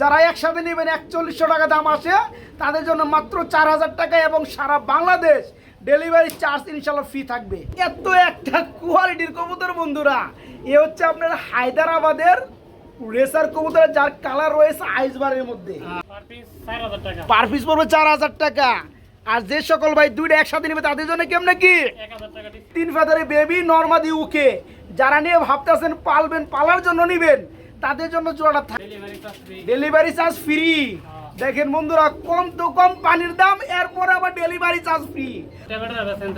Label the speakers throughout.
Speaker 1: যারা একসাথে নেবেন একচল্লিশশো টাকা দাম আসে তাদের জন্য মাত্র চার হাজার টাকা এবং সারা বাংলাদেশ ডেলিভারি চার্জ ইনশাল্লাহ ফ্রি থাকবে। এত একটা কোয়ালিটির কবুতর বন্ধুরা এ হচ্ছে আপনার হায়দ্রাবাদের রেসার কবুতর যার কালার রয়েছে আইসবারের মধ্যে।
Speaker 2: পার পিস চার হাজার টাকা।
Speaker 1: পার পিস পড়বে চার হাজার টাকা। আর যে সকল ভাই দুইটা একসাথে নেবে তাদের জন্য কেমন কি? তিন ফেদারে বেবি নর্মাদি উকে। যারা নিয়ে ভাবতেছেন পালবেন পালার জন্য নিবেন। তাদের জন্য জোড়াটা থাকে।
Speaker 2: ডেলিভারি চার্জ ফ্রি
Speaker 1: ফ্রি দেখেন বন্ধুরা কম তো কম পানির দাম এরপরে আবার ডেলিভারি চার্জ ফ্রি
Speaker 2: ট্যাবলেটের বেসেন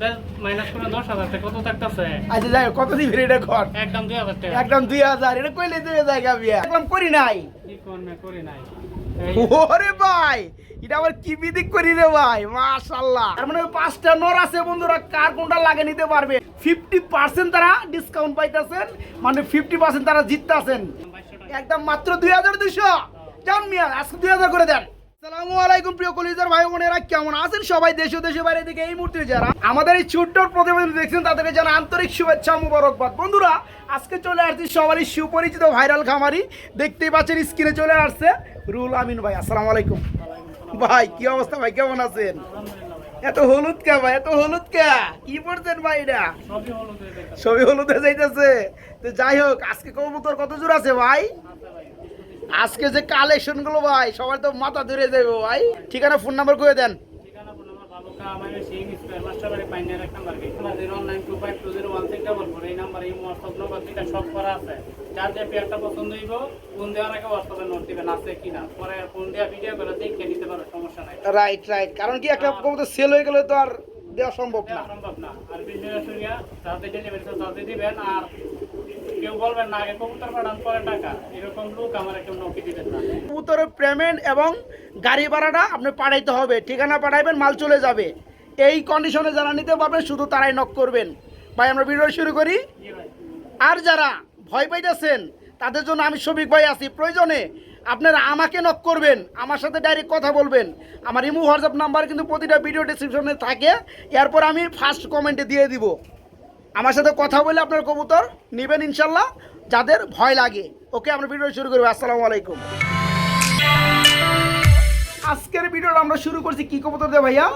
Speaker 2: বেশ মাইনাস করে দশ হাজার টাকা। কত থাকতেছে?
Speaker 1: আচ্ছা যাই কত দিন এটা কর?
Speaker 2: একদম দুই হাজার টাকা।
Speaker 1: একদম দুই হাজার এটা কইলে দুই জায়গা বিয়া। একদম করি নাই।
Speaker 2: করি নাই।
Speaker 1: ওরে ভাই এটা আবার কি বিদিক করি রে ভাই? মাশাল্লাহ তার মানে ওই পাঁচটা নর আছে বন্ধুরা কার কোনটা লাগে নিতে পারবে? ফিফটি পার্সেন্ট তারা ডিসকাউন্ট পাইতেছেন মানে ফিফটি পার্সেন্ট তারা জিততেছেন। একদম মাত্র দুই হাজার দুইশো। যান মিয়া আজকে দুই হাজার করে দেন। আসসালামু আলাইকুম প্রিয় কলিজার ভাই বোনেরা কেমন আছেন সবাই? দেশ ও বাইরে থেকে এই মুহূর্তে যারা আমাদের এই ছোট্ট প্রতিবেদন দেখছেন তাদেরকে জানা আন্তরিক শুভেচ্ছা মুবারকবাদ। বন্ধুরা আজকে চলে আসছি সবারই সুপরিচিত ভাইরাল খামারি। দেখতেই পাচ্ছেন স্ক্রিনে চলে আসছে রুল আমিন ভাই আসসালামু আলাইকুম। ভাই কি অবস্থা ভাই কেমন আছেন? এত হলুদ কে ভাই এত হলুদ কে? কি পড়ছেন ভাই এটা?
Speaker 2: সবই
Speaker 1: হলুদে যাইতেছে। তো যাই হোক আজকে কবুতর কত জোর আছে ভাই? আজকে যে কালেকশনগুলো ভাই সবাই তো মাথা ধরে যাবে ভাই। ঠিকানা ফোন নাম্বার করে দেন রাইট রাইট কারণ কি একটা সেল হয়ে গেলে তো আর দেওয়া সম্ভব না।
Speaker 2: সম্ভব না। আর বিষয় তাদের ডেলিভারি তাদের দিবেন আর কেউ বলবেন না আগে কবুতর পাঠান পরে টাকা। এরকম লোক আমার একদম নকি দিবেন না।
Speaker 1: কবুতরের পেমেন্ট এবং গাড়ি ভাড়াটা আপনি পাঠাইতে হবে। ঠিকানা পাঠাইবেন মাল চলে যাবে। এই কন্ডিশনে যারা নিতে পারবেন শুধু তারাই নক করবেন। ভাই আমরা ভিডিও শুরু করি। আর যারা ভয় পাইতেছেন তাদের জন্য আমি শফিক ভাই আছি। প্রয়োজনে আপনারা আমাকে নক করবেন আমার সাথে ডাইরেক্ট কথা বলবেন। আমার ইমো হোয়াটসঅ্যাপ নাম্বার কিন্তু প্রতিটা ভিডিও ডিসক্রিপশনে থাকে। এরপর আমি ফার্স্ট কমেন্টে দিয়ে দিব। আমার সাথে কথা বলে আপনার কবুতর নেবেন ইনশাল্লাহ যাদের ভয় লাগে। ওকে আমরা ভিডিও শুরু করব। আসসালামু আলাইকুম। আজকের ভিডিওটা আমরা শুরু করছি কি কবুতর দিয়ে ভাইয়া?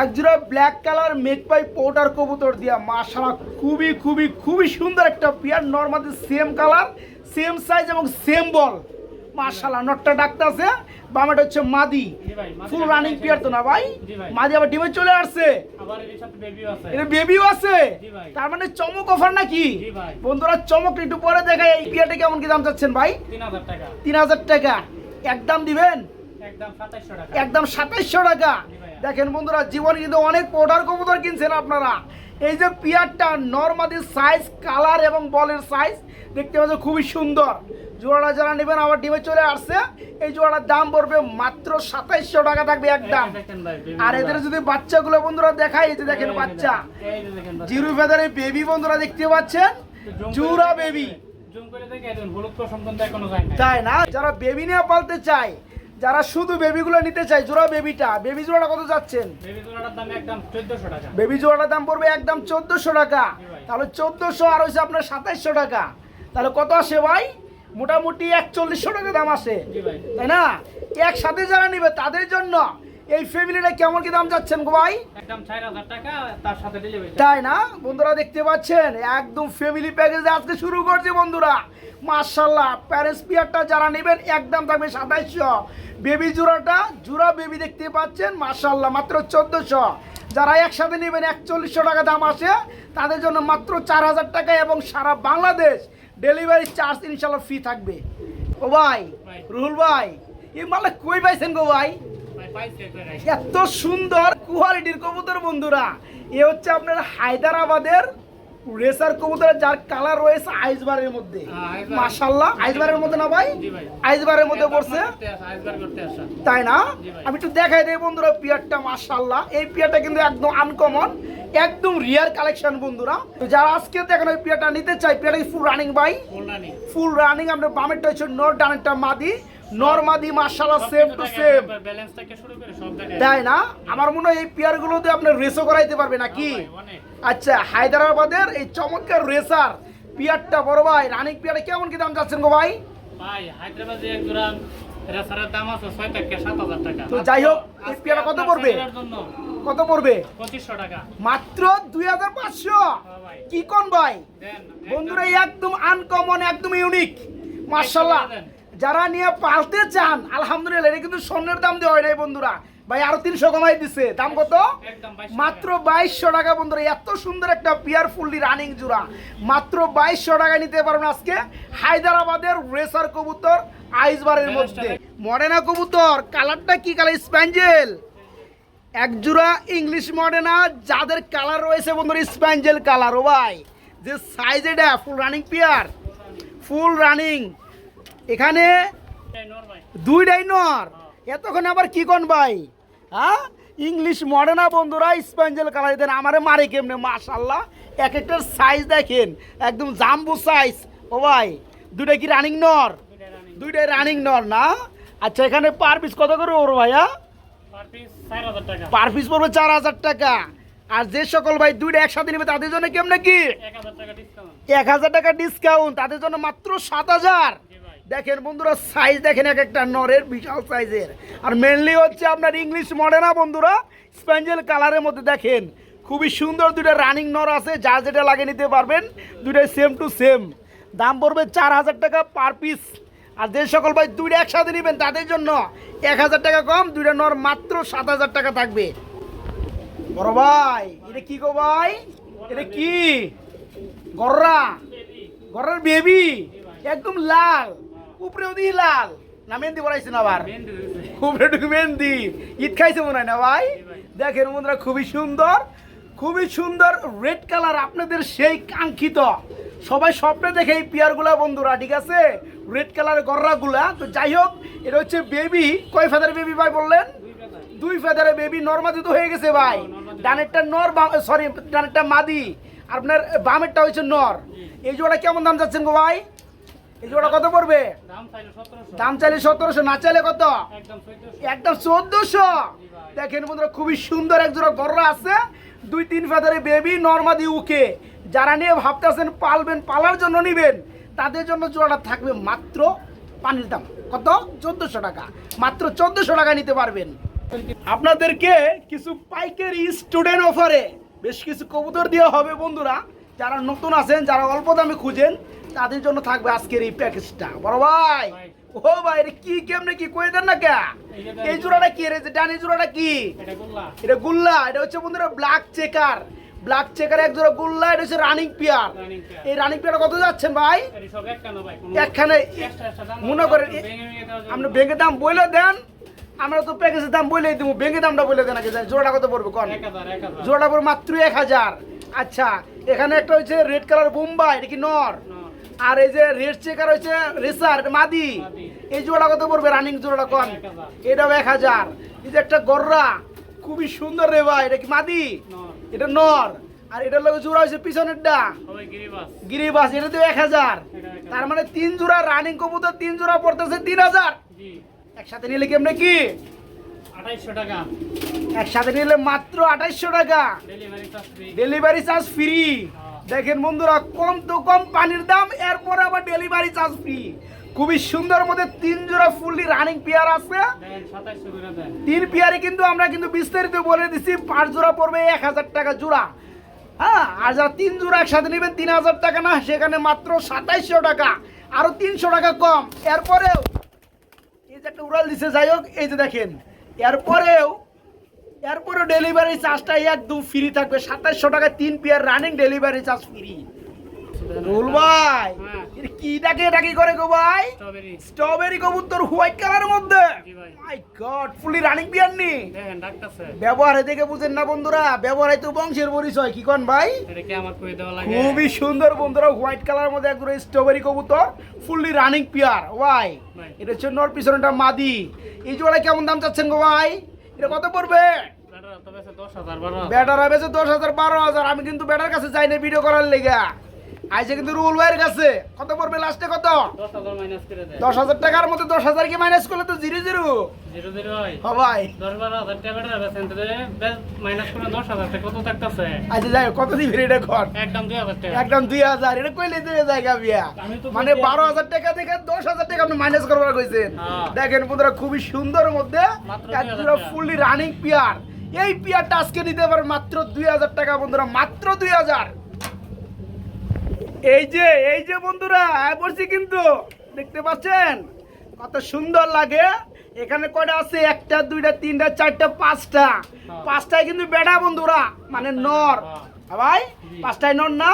Speaker 2: এক জোড়া
Speaker 1: ব্ল্যাক কালার মেক পাই পোটার কবুতর দিয়া। মাশাআল্লাহ খুবই খুবই খুবই সুন্দর একটা pair normally same colour same size এবং সেম বল মাশাআল্লাহ নটটা ডাকতে আছে বামাটা হচ্ছে মাদি। ফুল রানিং
Speaker 2: এসে-
Speaker 1: তো না ভাই? মাদি আবার ডিমে চলে আসছে।
Speaker 2: বেবিও আছে।
Speaker 1: এটা বেবিও আছে। তার মানে চমক অফার নাকি? বন্ধুরা চমক একটু পরে দেখাই এই পিয়ারটা কেমন কি দাম চাচ্ছেন ভাই?
Speaker 2: তিন হাজার টাকা।
Speaker 1: একদম দিবেন?
Speaker 2: একদম সাতাইশশো টাকা।
Speaker 1: দেখেন বন্ধুরা জীবন কিন্তু অনেক পোডার কবুতর কিনছেন আপনারা। এই যে পিয়ারটা নর্মালি সাইজ কালার এবং বলের সাইজ দেখতে পাচ্ছ খুবই সুন্দর। জোড়াটা যারা নেবেন আবার ডিমে চলে আসছে। এই জোড়াটার দাম পড়বে মাত্র সাতাইশশো টাকা থাকবে একদম।
Speaker 2: এই
Speaker 1: আর এদের যদি বাচ্চাগুলো বন্ধুরা দেখাই এই যে দেখেন
Speaker 2: এই
Speaker 1: বাচ্চা।
Speaker 2: এই।
Speaker 1: জিরো ফেদারে বেবি বন্ধুরা দেখতে পাচ্ছেন? জুরা বেবি তাই না? যারা বেবি নিয়ে পালতে চায় যারা শুধু বেবিগুলো নিতে চায় জোড়া বেবিটা বেবি জোড়াটা কত যাচ্ছেন?
Speaker 2: বেবি জোড়াটার দাম
Speaker 1: পড়বে একদম চোদ্দোশো টাকা। তাহলে চোদ্দোশো আর হচ্ছে আপনার সাতাইশশো টাকা। তাহলে কত আসে ভাই? মোটামুটি একচল্লিশশো টাকা দাম
Speaker 2: ভাই।
Speaker 1: তাই না? একসাথে যারা নিবে তাদের জন্য এই ফ্যামিলিটা কেমন কি দাম যাচ্ছেন গো ভাই?
Speaker 2: একদম চার হাজার টাকা তার সাথে ডেলিভারি
Speaker 1: তাই না? বন্ধুরা দেখতে পাচ্ছেন একদম ফ্যামিলি প্যাকেজ আজকে শুরু করছি বন্ধুরা। মার্শাল্লাহ প্যারেন্টস পিয়ারটা যারা নেবেন একদম থাকবে সাতাইশশো। বেবি জোড়াটা জোড়া বেবি দেখতে পাচ্ছেন মার্শাল্লাহ মাত্র চোদ্দোশো। যারা একসাথে নেবেন একচল্লিশশো টাকা দাম আসে তাদের জন্য মাত্র চার হাজার টাকা এবং সারা বাংলাদেশ ডেলিভারি চার্জ ইনশাল্লাহ ফ্রি থাকবে ও ভাই। রুহুল ভাই এই মালে কই পাইছেন গো ভাই। এত সুন্দর কোয়ালিটির কবুতর বন্ধুরা এ হচ্ছে আপনার হায়দ্রাবাদের রেসার কবুতর যার কালার রয়েছে আইসবারের মধ্যে।
Speaker 2: হ্যাঁ।
Speaker 1: মাশাল্লাহ আইসবারের মধ্যে না ভাই। আইসবারের মধ্যে পড়ছে। তাই না? আমি একটু দেখাই দেই বন্ধুরা পিয়ারটা মাশাল্লাহ এই পিয়ারটা কিন্তু একদম আনকমন একদম রিয়ার কালেকশন বন্ধুরা। তো যারা আজকে দেখেন ওই পিয়ারটা নিতে চাই পিয়ারটা ফুল রানিং ভাই। ফুল রানিং আপনার বামেরটা হচ্ছে নর ডানেরটা মাদি। নর মাদি মাশাল্লাহ
Speaker 2: সব
Speaker 1: সেম
Speaker 2: কিছু
Speaker 1: টু সেম
Speaker 2: দেখেন।
Speaker 1: তাই না? আমার মনে হয় এই পেয়ারগুলোতে আপনার রেসও করাইতে পারবে নাকি?
Speaker 2: হ্যাঁ।
Speaker 1: আচ্ছা হায়দ্রাবাদের এই চমৎকার রেসার পিয়ারটা বড় ভাই রানিক পিয়ারে কেমন কি দাম যাচ্ছেন গো ভাই?
Speaker 2: ভাই হায়দ্রাবাদে এক জোড়া রেসারের দাম আছে ছয় থেকে সাত হাজার টাকা।
Speaker 1: তো যাই হোক, এই পেয়ারা কত পড়বে? কত পড়বে?
Speaker 2: পঁচিশশো টাকা।
Speaker 1: মাত্র দুই হাজার পাঁচশো?
Speaker 2: হ্যাঁ ভাই।
Speaker 1: কি কোন ভাই? বন্ধুরা একদম আনকমন একদম ইউনিক মার্শাল্লাহ যারা নিয়ে পালতে চান আলহামদুলিল্লাহ এটা কিন্তু স্বর্ণের দাম দেওয়া হয় নাই বন্ধুরা। ভাই আরও তিনশো কমাই দিছে। দাম কত? মাত্র বাইশশো টাকা বন্ধুরা। এত সুন্দর একটা পিয়ার ফুললি রানিং জোড়া। মাত্র বাইশশো টাকা নিতে পারবেন আজকে হায়দ্রাবাদের রেসার কবুতর আইসবারের মধ্যে। মডেনা কবুতর কালারটা কি কালার? স্প্যাঞ্জেল। এক জোড়া ইংলিশ মডেনা যাদের কালার রয়েছে বন্ধুরা স্প্যাঞ্জেল কালার ও ভাই। যে সাইজ এটা full running pair full running এখানে দুইটাই নর এতক্ষণ আবার কি কোন ভাই? হ্যাঁ? ইংলিশ মডার্না বন্ধুরা স্পেঞ্জেল কালার দেন আমারে মারে কেমনে? মাশাল্লাহ এক একটার সাইজ দেখেন। একদম জাম্বু সাইজ ও ভাই দুইটা কি রানিং নর? দুইটাই রানিং নর না? আচ্ছা এখানে পার পিস কত করে ওর ভাইয়া?
Speaker 2: পার পিস চার হাজার টাকা।
Speaker 1: পার পিস পড়বে চার হাজার টাকা। আর যে সকল ভাই দুইটা একসাথে নেবে তাদের জন্য কেমনে কি?
Speaker 2: এক হাজার টাকা ডিসকাউন্ট
Speaker 1: তাদের জন্য মাত্র সাত হাজার। দেখেন বন্ধুরা সাইজ দেখেন এক একটা নরের, বিশাল সাইজের আর মেনলি হচ্ছে আপনার ইংলিশ মডেনা বন্ধুরা? স্প্যাঞ্জেল কালারের মধ্যে দেখেন, খুবই সুন্দর দুটো রানিং নর আছে যা যেটা লাগিয়ে নিতে পারবেন দুটোই সেম টু সেম দাম পড়বে চার হাজার টাকা পার পিস আর যে সকল ভাই দুইটা একসাথে নেবেন, তাদের জন্য এক হাজার টাকা কম, দুইটা নর মাত্র সাত হাজার টাকা থাকবে। বড় ভাই, এটা কি গো ভাই? এটা কি? গররা? ঘরের বেবি একদম লাল। উপরে ওদিকে লাল। না মেহেন্দি পড়াইছেন আবার। উপরে ঢুকে মেহেন্দি। ঈদ খাইছে মনে হয় না ভাই? দেখেন বন্ধুরা খুবই সুন্দর খুবই সুন্দর রেড কালার আপনাদের সেই কাঙ্ক্ষিত। সবাই স্বপ্নে দেখে এই পিয়ারগুলা বন্ধুরা ঠিক আছে? রেড কালার গররাগুলা। তো যাই হোক এটা হচ্ছে বেবি কয় ফাদার বেবি ভাই বললেন?
Speaker 2: দুই
Speaker 1: ফেদারে বেবি নর্মাদি তো হয়ে গেছে ভাই। ডানেরটা নর সরি ডানেরটা মাদি। আপনার বামেরটা হচ্ছে নর। এই জোড়া কেমন দাম যাচ্ছেন গো ভাই? এই জোড়া কত পড়বে?
Speaker 2: দাম চাইলে সতেরোশো।
Speaker 1: না চাইলে কত?
Speaker 2: একদম চোদ্দশো।
Speaker 1: দেখেন বন্ধুরা খুবই সুন্দর এক জোড়া গররা আছে। দুই তিন ফেদারে বেবি নর্মাদি উকে যারা নিয়ে ভাবতেছেন পালবেন পালার জন্য নিবেন তাদের জন্য জোড়াটা থাকবে মাত্র পানির দাম। কত? চোদ্দশো টাকা। মাত্র চোদ্দশো টাকা নিতে পারবেন। আপনাদেরকে কিছু পাইকারি স্টুডেন্ট অফারে বেশ কিছু কবুতর দেওয়া হবে বন্ধুরা। যারা নতুন আছেন যারা অল্প দামে খুঁজেন তাদের জন্য থাকবে আজকের এই প্যাকেজটা। বড় ভাই। ও ভাই এটা কি কেমনে কি কয়ে দেন না কে?
Speaker 2: এই
Speaker 1: জোড়াটা কি রে? যে ডানি জোড়াটা কি?
Speaker 2: এটা গোল্লা।
Speaker 1: এটা গুল্লা এটা হচ্ছে বন্ধুরা ব্ল্যাক চেকার ব্ল্যাক চেকার এক জোড়া গুল্লা এটা হচ্ছে রানিং পিয়ার। এই রানিং পিয়ার কত যাচ্ছেন ভাই?
Speaker 2: একখানো
Speaker 1: মনে করেন। আপনি ভেঙে দাম বলে দেন আমরা তো প্যাকেজের দাম বলেই দেবো ভেঙে দামটা বলে দেন আগে জোড়াটা কত পড়বে কন? জোড়াটা পড়বে মাত্র এক হাজার। আচ্ছা এখানে একটা হচ্ছে রেড কালার বোম্বাই এটা কি নর। আর এই যে রেড চেকার হচ্ছে রেসার মাদি। এই জোড়া কত পড়বে? রানিং জোড়াটা
Speaker 2: কম।
Speaker 1: এটাও এক হাজার। এই যে একটা গররা। খুবই সুন্দর রে ভাই। এটা কি মাদি? এটা নর। আর এটার লোক জোড়া হচ্ছে পিছনেরটা।
Speaker 2: গিরিবাস।
Speaker 1: এটা তো এক হাজার। তার মানে তিন জোড়া রানিং কবুতর তিন জোড়া পড়তেছে তিন হাজার। একসাথে নিলে কেমনে কি?
Speaker 2: টাকা।
Speaker 1: একসাথে নিলে মাত্র আঠাইশশো টাকা।
Speaker 2: ডেলিভারি চার্জ ফ্রি
Speaker 1: দেখেন বন্ধুরা কম তো কম পানির দাম এরপরে আবার ডেলিভারি চার্জ ফ্রি খুবই সুন্দর মধ্যে তিন জোড়া ফুললি রানিং পেয়ার আছে। তিন পেয়ারে কিন্তু আমরা কিন্তু বিস্তারিত বলে দিচ্ছি পাঁচ জোড়া পড়বে এক হাজার টাকা জোড়া। হ্যাঁ আর যারা তিন জোড়া একসাথে নেবেন তিন হাজার টাকা না সেখানে মাত্র সাতাইশশো টাকা আরও তিনশো টাকা কম। এরপরেও এই যে একটা উড়াল দিছে যাই হোক এই যে দেখেন এরপরেও এরপরেও ডেলিভারি চার্জটা একদম ফ্রি থাকবে। সাতাইশশো টাকা তিন pair running delivery charge free rule ভাই। কি ডাকে এটা কি করে গো ভাই?
Speaker 2: স্ট্রবেরি
Speaker 1: কবুতর হোয়াইট কালারের মধ্যে? মাই গড ফুলি রানিং বিয়ার নি?
Speaker 2: দেখেন ডাক্তারছে
Speaker 1: ব্যবহারে দেখে বুঝেন না বন্ধুরা ব্যবহারে তো বংশের পরিচয় কি কোন ভাই? খুবই সুন্দর বন্ধুরা হোয়াইট কালার মধ্যে একদম স্ট্রবেরি কবুতর ফুললি রানিং পিয়ার ওয়াই এটা হচ্ছে নর পিছনটা মাদি। এই জোড়া কেমন দাম চাচ্ছেন গো ভাই? এটা কত পড়বে?
Speaker 2: ব্যাটার তো বেশি দশ হাজার বারো হাজার।
Speaker 1: হবে দশ হাজার বারো হাজার। আমি কিন্তু ব্যাটার কাছে যাই না ভিডিও করার লেগা। আইসে কিন্তু রুল ভাইয়ের কাছে। কত পড়বে লাস্টে কত?
Speaker 2: দশ হাজার
Speaker 1: টাকার মধ্যে দশ হাজার কি মাইনাস করলে তো জিরো জিরো
Speaker 2: দশ বারো হাজার টাকা থাকতেছে?
Speaker 1: আচ্ছা মানে বারো হাজার টাকা থেকে দশ হাজার টাকা আপনি মাইনাস করবার কইছেন।
Speaker 2: হ্যাঁ।
Speaker 1: দেখেন বন্ধুরা খুবই সুন্দর মধ্যে
Speaker 2: মাত্র
Speaker 1: একজোড়া
Speaker 2: 2000 টাকা।
Speaker 1: ফুললি রানিং পিয়ার এই পিয়ারটা আজকে নিতে পারেন মাত্র দুই হাজার টাকা বন্ধুরা মাত্র দুই হাজার। এই যে এই যে বন্ধুরা পড়ছি কিন্তু। দেখতে পাচ্ছেন? কত সুন্দর লাগে। এখানে কয়টা আছে? একটা দুইটা তিনটা চারটা পাঁচটা। পাঁচটায় কিন্তু বেড়া বন্ধুরা মানে নর। হ্যাঁ। ভাই? পাঁচটায় নর না?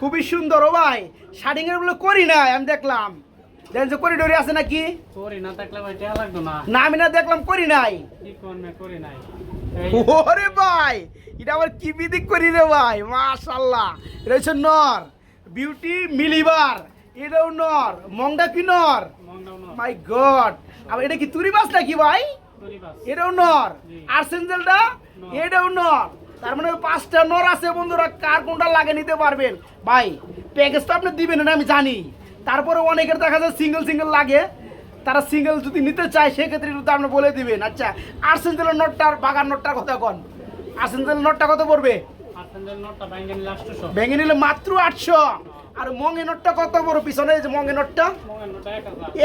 Speaker 1: খুবই সুন্দর ও ভাই। শাড়িং এরগুলো করি নাই আমি দেখলাম। দেখেন যে করিডোরে আছে নাকি?
Speaker 2: করি না লাগতো না।
Speaker 1: না আমি না দেখলাম করি নাই।
Speaker 2: কি করবে করি নাই।
Speaker 1: ওরে ভাই এটা আবার কি বিদিক করি রে ভাই? মাশাল্লাহ এটা নর। বিউটি মিলিবার এটাও নর মংডা কি নর মাই গড আবার এটা কি তুরি মাছ নাকি ভাই? এটাও নর আর সেঞ্জেলটা এটাও নর। তার মানে পাঁচটা নর আছে বন্ধুরা কার কোনটা লাগে নিতে পারবেন? ভাই প্যাকেজটা আপনি দিবেন না আমি জানি। তারপরে অনেকের দেখা যায় সিঙ্গেল সিঙ্গেল লাগে। তারা সিঙ্গেল যদি নিতে চায় সেক্ষেত্রে একটু আপনি বলে দিবেন। আচ্ছা আর আর্সেঞ্জেলের নোটটার বাগান নোটটার কথা কন। আর্সেঞ্জেলের নোটটা কত পড়বে? ভেঙে নিলে মাত্র আটশো। আর মঙ্গে নোটটা কত পড়বে পিছনে? যে মঙ্গে নোটটা।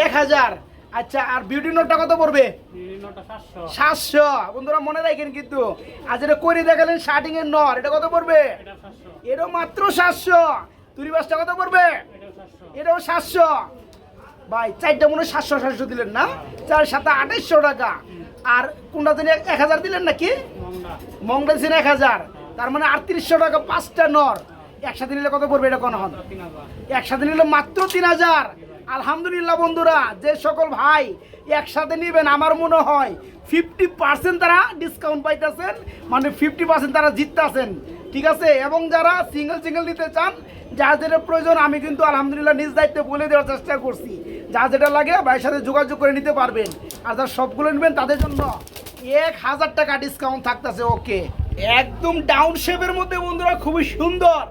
Speaker 2: এক হাজার।
Speaker 1: আচ্ছা আর বিউটি নোটটা কত পড়বে?
Speaker 2: সাতশো।
Speaker 1: বন্ধুরা মনে রাখেন কিন্তু আজ এটা করে দেখালেন শার্টিং এর নর। এটা কত পড়বে?
Speaker 2: এটা
Speaker 1: এটাও মাত্র সাতশো। তুরি বাসটা কত পড়বে?
Speaker 2: এটাও সাতশো।
Speaker 1: ভাই চারটা মনে সাতশো সাতশো দিলেন না? চার সাথে আঠাইশশো টাকা। আর কোনটা দিলে এক হাজার দিলেন নাকি?
Speaker 2: মংডা
Speaker 1: মঙ্গল এক হাজার। তার মানে আটত্রিশশো টাকা পাঁচটা নর। একসাথে নিলে কত পড়বে এটা কোনো হন? একসাথে নিলে মাত্র তিন হাজার। আলহামদুলিল্লাহ বন্ধুরা, যে সকল ভাই একসাথে নিবেন, আমার মনে হয় ফিফটি পার্সেন্ট তারা ডিসকাউন্ট পাইতেছেন মানে ফিফটি পার্সেন্ট তারা জিততেছেন। ঠিক আছে? এবং যারা সিঙ্গেল সিঙ্গেল নিতে চান, যা যেটা প্রয়োজন, আমি কিন্তু আলহামদুলিল্লাহ নিজ দায়িত্বে বলে দেওয়ার চেষ্টা করছি। যা যেটা লাগে, ভাইয়ের সাথে যোগাযোগ করে নিতে পারবেন। আর যারা সবগুলো নেবেন, তাদের জন্য এক হাজার টাকা ডিসকাউন্ট থাকতেছে ওকে একদম ডাউন শেপের মধ্যে বন্ধুরা খুবই সুন্দর।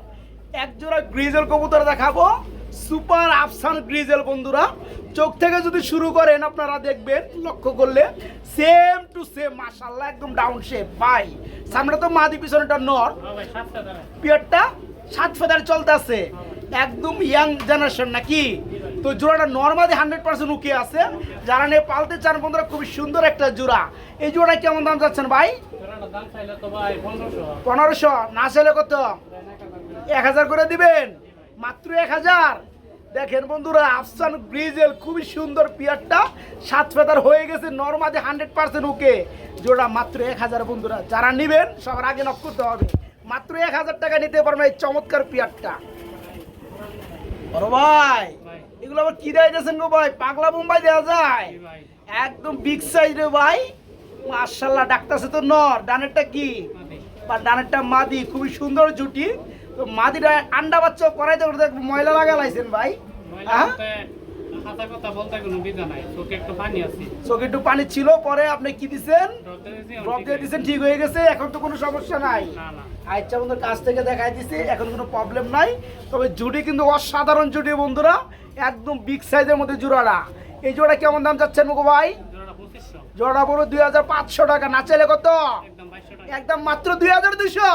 Speaker 1: এক জোড়া গ্রিজেল কবুতর দেখাবো। সুপার আফসান গ্রিজেল বন্ধুরা। চোখ থেকে যদি শুরু করেন আপনারা দেখবেন লক্ষ্য করলে সেম টু সেম মাশাল্লাহ একদম ডাউন শেপ ভাই সামনে তো মাদি পিছনেটা নর।
Speaker 2: হ্যাঁ
Speaker 1: পিয়ারটা সাত ফেদার চলতেছে। একদম ইয়াং জেনারেশন নাকি? তো জোড়াটা নর্মালি হান্ড্রেড পার্সেন্ট উকে আছে। যারা নিয়ে পালতে চান বন্ধুরা খুবই সুন্দর একটা জোড়া। এই জোড়া কেমন দাম যাচ্ছেন ভাই?
Speaker 2: পনেরোশো।
Speaker 1: না চাইলে কত?
Speaker 2: এক হাজার করে।
Speaker 1: দিবেন? মাত্র এক হাজার? দেখেন বন্ধুরা আফসান ব্রিজেল খুবই সুন্দর পিয়ারটা। সাত ফেদার হয়ে গেছে নর্মালি হান্ড্রেড পার্সেন্ট ওকে। জোড়া মাত্র এক হাজার বন্ধুরা। যারা নিবেন সবার আগে নক করতে হবে। মাত্র এক হাজার টাকা নিতে পারবেন এই চমৎকার পিয়ারটা। বড় ভাই এগুলো আবার কি দেয় দিয়েছেন গো ভাই? পাগলা মুম্বাই দেওয়া যায়। একদম বিগ সাইজ রে ভাই। মার্শাল্লাহ ডাক্তারছে তো নর। ডানেরটা কি। বা ডানেরটা মাদি। খুবই সুন্দর জুটি। তো মাদিটা আন্ডা বাচ্চা করাইতে করতে ময়লা লাগা লাইছেন ভাই। হ্যাঁ?
Speaker 2: চোখে একটু পানি
Speaker 1: ছিল পরে আপনি কি দিছেন?
Speaker 2: ড্রপ দিয়ে ঠিক
Speaker 1: দিছেন ঠিক হয়ে গেছে। এখন তো কোনো সমস্যা নাই। আচ্ছা বন্ধুর কাছ থেকে দেখাই দিছি এখন কোনো প্রবলেম নাই। তবে জুটি কিন্তু অসাধারণ জুটি বন্ধুরা। একদম বিগ সাইজের মধ্যে জোড়াটা। এই জোড়া কেমন দাম চাচ্ছেন মুকু ভাই? জোড়া বড় দুই হাজার পাঁচশো টাকা। না চাইলে কত?
Speaker 2: একদম
Speaker 1: মাত্র দুই হাজার দুইশো।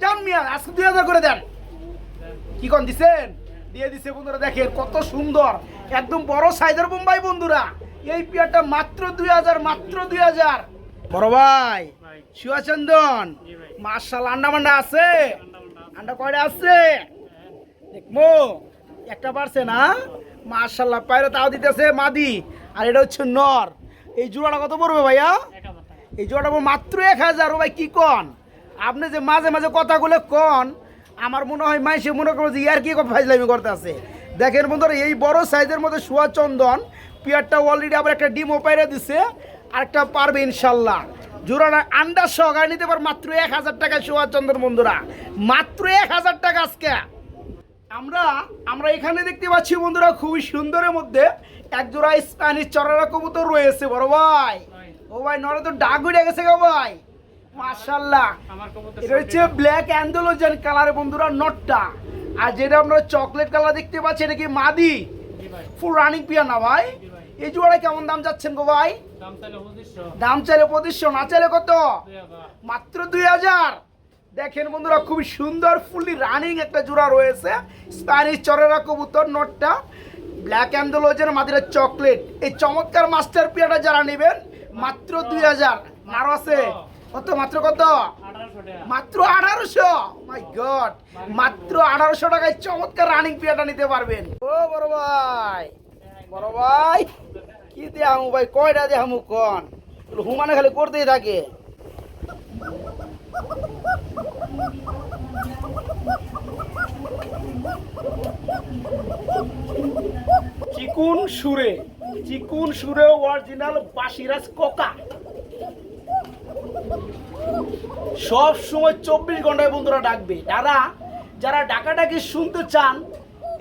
Speaker 1: যান মিয়া, আজকে দুই হাজার করে দেন। কি কন দিছেন? দিয়ে দিছে বন্ধুরা, দেখেন কত সুন্দর। একদম বড় সাইজের বোম্বাই বন্ধুরা। এই পিয়ারটা মাত্র দুই হাজার, মাত্র দুই হাজার। বড় ভাই শিবাচন্দন মার্শাল আন্ডা মান্ডা আছে?
Speaker 2: আন্ডা
Speaker 1: কয়টা আছে। দেখব। একটা পারছে না? মার্শাল্লাহ পায়রা তাও দিতেছে মাদি। আর এটা হচ্ছে নর। এই জোড়াটা কত পড়বে ভাইয়া? এই জোড়াটা মাত্র এক হাজার। ও ভাই, কি কন? আপনি যে মাঝে মাঝে কথাগুলো কন, আমার মনে হয় মাইসে মনে করো যে, ইয়ার কি ফাইজলামি করতে আছে দেখেন বন্ধুরা, এই বড় সাইজের মধ্যে সোয়া চন্দন, পিয়ারটা অলরেডি আবার একটা ডিমও পাইরে দিছে আর একটা পারবে ইনশাল্লাহ জোড়াটা আন্ডার সহকারে নিতে পার মাত্র এক হাজার টাকা সোয়া চন্দন, বন্ধুরা। মাত্র এক হাজার টাকা আজকে। আমরা আমরা এখানে দেখতে পাচ্ছি বন্ধুরা খুবই সুন্দরের মধ্যে এক জোড়া স্প্যানিশ চড়ারা কবুতর রয়েছে বড় ভাই।
Speaker 2: ভাই
Speaker 1: ও ভাই নরে তো ডাক উঠে গেছে গো ভাই। মাশাল্লাহ। এটা হচ্ছে ব্ল্যাক অ্যান্ডোলোজেন কালার বন্ধুরা নটটা। আর যেটা আমরা চকলেট কালার দেখতে পাচ্ছি এটা কি মাদি? ফুল রানিং পিয়ার না ভাই? এই জোড়াটা কেমন দাম যাচ্ছেন গো ভাই?
Speaker 2: দাম চাইলে পঁচিশশো।
Speaker 1: দাম চাইলে পঁচিশশো না চাইলে কত? মাত্র দুই হাজার। দেখেন বন্ধুরা খুবই সুন্দর ফুললি রানিং একটা জোড়া রয়েছে। স্প্যানিশ চরেরা কবুতর নোটটা ব্ল্যাক অ্যান্ডোলজের মাদিরা চকলেট এই চমৎকার মাস্টার পিয়াটা যারা নেবেন মাত্র দুই হাজার। আছে। কত মাত্র কত? মাত্র আঠারোশো। মাই গড মাত্র আঠারোশো টাকায় চমৎকার রানিং পিয়াটা নিতে পারবেন। ও বড় ভাই। বড় ভাই কি দেহামু ভাই? কয়টা দেহামু কন? হুমানে খালি করতেই থাকে। চিকুন সুরে চিকুন সুরে অরিজিনাল বাসিরাজ কোকা। সব সময় চব্বিশ ঘন্টায় বন্ধুরা ডাকবে। যারা যারা ডাকাডাকি শুনতে চান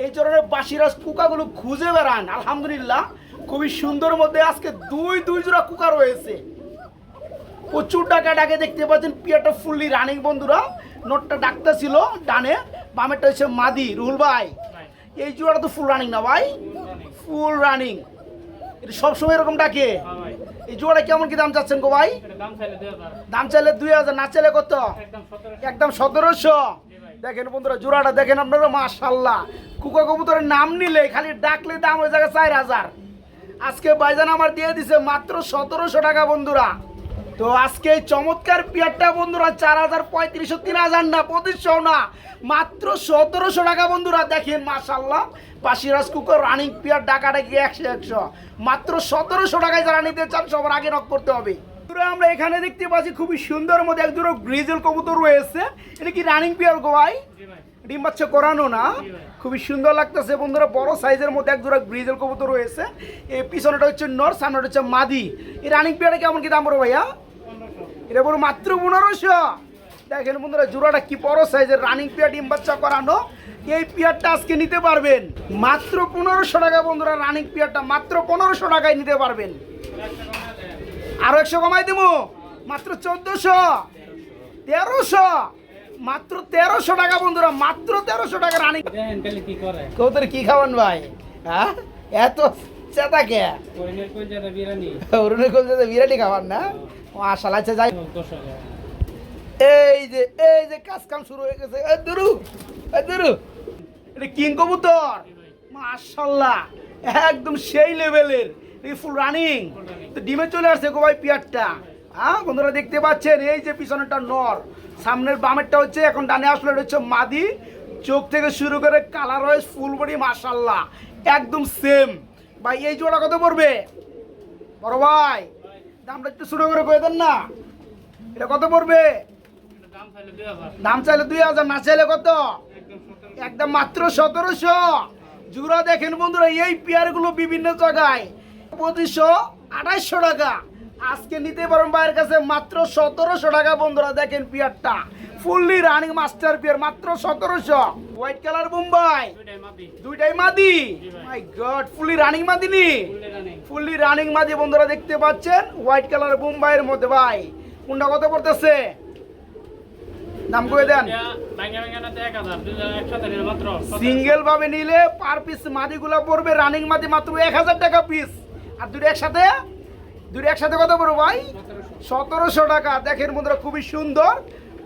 Speaker 1: এই ধরনের বাসিরাজ কুকাগুলো খুঁজে বেড়ান। আলহামদুলিল্লাহ খুবই সুন্দর মধ্যে আজকে দুই দুই জোড়া কুকা রয়েছে। প্রচুর টাকা ডাকে দেখতে পাচ্ছেন পিয়াটা ফুললি রানিং বন্ধুরা। নোটটা ডাকতে ছিল ডানে বামেরটা হচ্ছে মাদি রুহুল ভাই। এই জোড়াটা তো ফুল রানিং না ভাই? Full running. এটা সবসময় এরকম ডাকে।
Speaker 2: হ্যাঁ
Speaker 1: এই জোড়া কেমন কি দাম চাচ্ছেন গো ভাই?
Speaker 2: দাম চাইলে দুই হাজার
Speaker 1: দাম চাইলে দুই হাজার না চাইলে কত?
Speaker 2: একদম
Speaker 1: সতেরোশো। দেখেন বন্ধুরা জোড়াটা দেখেন আপনারা মাশাল্লাহ কুকা কবুতরের নাম নিলে খালি ডাকলে দাম হয়ে যাবে চার হাজার। আজকে বাইজান আমার দিয়ে দিছে মাত্র সতেরোশো টাকা বন্ধুরা। তো আজকে চমৎকার পিয়ারটা বন্ধুরা চার হাজার পঁয়ত্রিশশো তিন হাজার না পঁচিশশো না, মাত্র সতেরোশো টাকা বন্ধুরা, দেখেন মাশাল্লাহ পাশিরাজ কুকুর রানিং পিয়ার ডাকাটা গিয়ে একশো একশো। মাত্র সতেরোশো টাকায় যারা নিতে চান, সবার আগে নক করতে হবে। আমরা এখানে দেখতে পাচ্ছি খুবই সুন্দর মধ্যে এক দুটো গ্রিজেল কবুতর রয়েছে। এটা কি রানিং পিয়ার গো ভাই? ডিম বাচ্চা করানো না? খুবই সুন্দর লাগতেছে বন্ধুরা, বড় সাইজের মধ্যে এক দুটো গ্রিজেল কবুতর রয়েছে। এই পিছনেটা হচ্ছে নর সামনেটা হচ্ছে মাদি। এই রানিং পিয়ারটা কেমন কি দাম পড়বে ভাইয়া? এটা পুরো মাত্র পনেরোশো। দেখেন বন্ধুরা জোড়াটা কি বড় সাইজের রানিং পিয়ার ডিম বাচ্চা করানো। এই পিয়ারটা আজকে নিতে পারবেন। মাত্র পনেরোশো টাকা বন্ধুরা রানিং পিয়ারটা মাত্র পনেরোশো টাকায় নিতে পারবেন। আরও একশো কমাই দেবো মাত্র চোদ্দশো। তেরোশো। মাত্র তেরোশো টাকা বন্ধুরা মাত্র তেরোশো টাকা রানিং কৌতর কি খাওয়ান ভাই? হ্যাঁ? এত চেতা কে? অরুণের কোন বিরিয়ানি। খাবার না? ও আশা লাগছে যাই। এই যে এই যে কাজ কাম শুরু হয়ে গেছে। এ এ দুরু। এটা কিং কবুতর। একদম সেই লেভেলের। ফুল রানিং ডিমে চলে আসছে গো ভাই পিয়ারটা। হ্যাঁ বন্ধুরা দেখতে পাচ্ছেন, এই যে পিছনেরটা নর। সামনের বামেরটা হচ্ছে, এখন ডানে আসলে, এটা হচ্ছে মাদি। চোখ থেকে শুরু করে কালার হয় ফুল বডি মাশাল্লাহ একদম সেম ভাই, এই জোড়া কত পড়বে? বড় ভাই। দামটা একটু শুরু করে কয়ে দেন না। এটা কত পড়বে?
Speaker 2: দাম চাইলে দুই হাজার,
Speaker 1: না চাইলে কত?
Speaker 2: একদম
Speaker 1: মাত্র সতেরোশো। জুরা দেখেন বন্ধুরা, এই পেয়ারগুলো বিভিন্ন জায়গায়। পঁচিশশো, আঠাইশশো টাকা। আজকে নিতে পারেন ভাইয়ের কাছে মাত্র সতেরোশো টাকা বন্ধুরা দেখেন পিয়ারটা। ফুললি রানিং মাস্টার পিয়ার মাত্র সতেরোশো। হোয়াইট কালার বোম্বাই
Speaker 2: দুইটাই
Speaker 1: মাদি। My god fully running
Speaker 2: fully running
Speaker 1: fully running মাদি বন্ধুরা দেখতে পাচ্ছেন? হোয়াইট কালার বোম্বাইয়ের মধ্যে ভাই। কোনটা কত পড়তেছে? দাম করে দেন।
Speaker 2: না।
Speaker 1: সিঙ্গেল ভাবে নিলে পার পিস মাদিগুলো পড়বে রানিং মাদি মাত্র এক হাজার টাকা পিস আর দুটো একসাথে? দুটো একসাথে কথা বলব ভাই? সতেরোশো। টাকা। দেখেন বন্ধুরা, খুবই সুন্দর।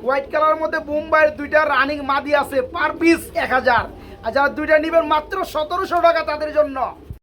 Speaker 1: হোয়াইট কালার মধ্যে মুম্বাইয়ের দুইটা রানিং মাদি আছে পার পিস এক হাজার। আর যারা দুইটা নেবেন মাত্র সতেরোশো টাকা তাদের জন্য।